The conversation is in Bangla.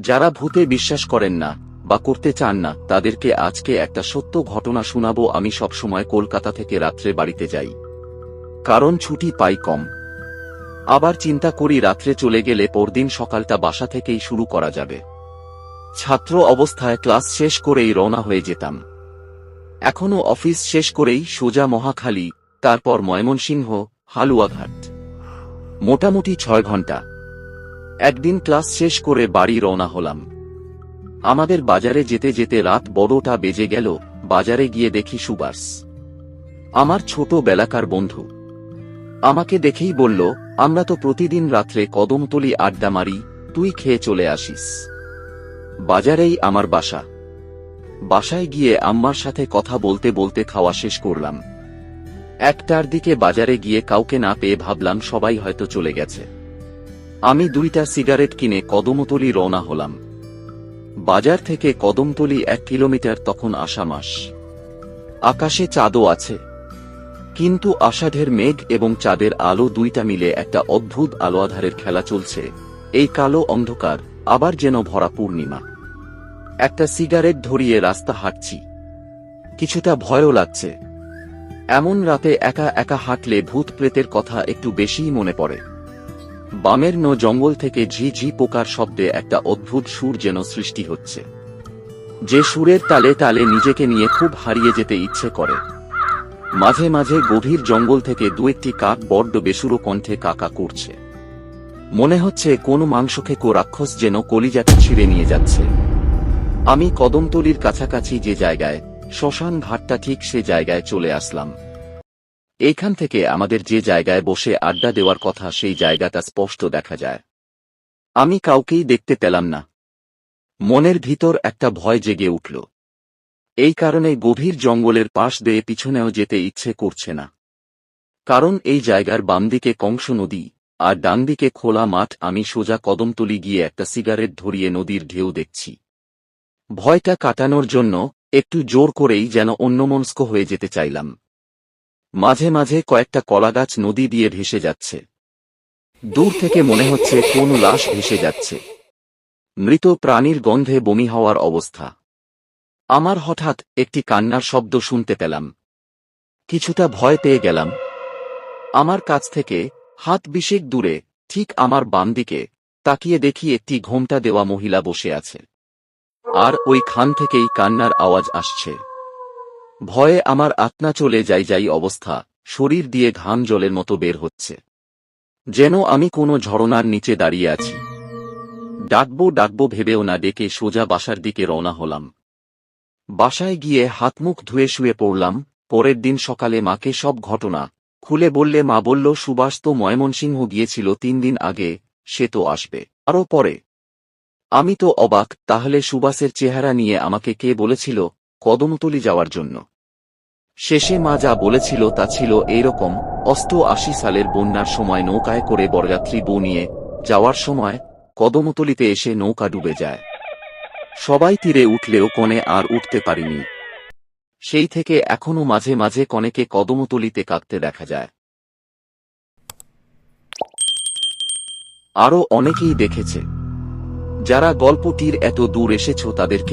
যারা ভূতে বিশ্বাস করেন না, বা করতে চান না, তাদেরকে আজকে একটা সত্য ঘটনা শোনাবো আমি সবসময় কলকাতা থেকে রাত্রে বাড়িতে যাই। কারণ ছুটি পাই কম। আবার চিন্তা করি রাত্রে চলে গেলে পরদিন সকালটা বাসা থেকেই শুরু করা যাবে। ছাত্র অবস্থায় ক্লাস শেষ করেই রওনা হয়ে যেতাম। এখনও অফিস শেষ করেই সোজা মহাখালী, তারপর ময়মনসিংহ, হালুয়াঘাট। মোটামুটি ছয় ঘণ্টা। একদিন ক্লাস শেষ করে বাড়ি রওনা হলাম। আমাদের বাজারে যেতে যেতে রাত বড়টা বেজে গেল, বাজারে গিয়ে দেখি সুবাস আমার ছোট বেলাকার বন্ধু। আমাকে দেখেই বলল, আমরা তো প্রতিদিন রাত্রে কদমতলি আড্ডা মারি, তুই খেয়ে চলে আসিস। বাজারেই আমার বাসা। বাসায় গিয়ে আম্মার সাথে কথা বলতে বলতে খাওয়া শেষ করলাম। একটার দিকে বাজারে গিয়ে কাউকে না পেয়ে ভাবলাম সবাই হয়তো চলে গেছে। আমি দুইটা সিগারেট কিনে কদমতলি রওনা হলাম। বাজার থেকে কদমতলি এক কিলোমিটার তখন আসা মাস। আকাশে চাঁদও আছে। কিন্তু আষাঢ়ের মেঘ এবং চাঁদের আলো দুইটা মিলে একটা অদ্ভুত আলো আধারের খেলা চলছে। এই কালো অন্ধকার আবার যেন ভরা পূর্ণিমা। একটা সিগারেট ধরিয়ে রাস্তা হাঁটছি। কিছুটা ভয়ও লাগছে। এমন রাতে একা একা হাঁটলে ভূত প্রেতের কথা একটু বেশিই মনে পড়ে। বামের ন জঙ্গল থেকে ঝি ঝি পোকার শব্দে একটা অদ্ভুত সুর যেন সৃষ্টি হচ্ছে। যে সুরের তালে তালে নিজেকে নিয়ে খুব হারিয়ে যেতে ইচ্ছে করে। মাঝে মাঝে গভীর জঙ্গল থেকে দু একটি কাক বড্ড বেসুরো কণ্ঠে কাকা করছে। মনে হচ্ছে কোন মাংসখেকো রাক্ষস যেন কলিজাটা ছিঁড়ে নিয়ে যাচ্ছে। আমি কদমতলির কাছাকাছি যে জায়গায়, শ্মশান ঘাটটা ঠিক সে জায়গায় চলে আসলাম। এইখান থেকে আমাদের যে জায়গায় বসে আড্ডা দেওয়ার কথা সেই জায়গাটা স্পষ্ট দেখা যায়। আমি কাউকেই দেখতে পেলাম না। মনের ভিতর একটা ভয় জেগে উঠল। এই কারণে গভীর জঙ্গলের পাশ দিয়ে পিছনেও যেতে ইচ্ছে করছে না। কারণ এই জায়গার বামদিকে কংস নদী আর ডানদিকে খোলা মাঠ, আমি সোজা কদমতলি গিয়ে একটা সিগারেট ধরিয়ে নদীর ঢেউ দেখছি। ভয়টা কাটানোর জন্য একটু জোর করেই যেন অন্যমনস্ক হয়ে যেতে চাইলাম। মাঝে মাঝে কয়েকটা কলাগাছ নদী দিয়ে ভেসে যাচ্ছে। দূর থেকে মনে হচ্ছে কোন লাশ ভেসে যাচ্ছে। মৃত প্রাণীর গন্ধে বমি হওয়ার অবস্থা। আমার হঠাৎ একটি কান্নার শব্দ শুনতে পেলাম। কিছুটা ভয় পেয়ে গেলাম। আমার কাছ থেকে হাত বিশেক দূরে, ঠিক আমার বাম দিকে, তাকিয়ে দেখি একটি ঘোমটা দেওয়া মহিলা বসে আছে। আর ওই খান থেকেই কান্নার আওয়াজ আসছে। ভয়ে আমার আত্মা চলে যাই যাই অবস্থা, শরীর দিয়ে ঘাম জলের মতো বের হচ্ছে। যেন আমি কোনো ঝরনার নিচে দাঁড়িয়ে আছি। ডাকবো ডাকবো ভেবেও না ডেকে সোজা বাসার দিকে রওনা হলাম। বাসায় গিয়ে হাতমুখ ধুয়ে শুয়ে পড়লাম, পরের দিন সকালে মাকে সব ঘটনা, খুলে বললে মা বলল, সুভাষ তো ময়মনসিংহ গিয়েছিল তিন দিন আগে, সে তো আসবে। আরও পরে। আমি তো অবাক, তাহলে সুবাসের চেহারা নিয়ে আমাকে কে বলেছিল, কদমতলি যাওয়ার জন্য? শেষে মা যা বলেছিল তা ছিল এইরকম অষ্ট আশি সালের বন্যার সময় নৌকায় করে বরযাত্রী বউ নিয়ে যাওয়ার সময় কদমতলিতে এসে নৌকা ডুবে যায়। সবাই তীরে উঠলেও কনে আর উঠতে পারিনি। সেই থেকে এখনও মাঝে মাঝে কনেকে কদমতলিতে কাঁদতে দেখা যায়। আরও অনেকেই দেখেছে। যারা গল্পটির এত দূর এসেছ তাদেরকে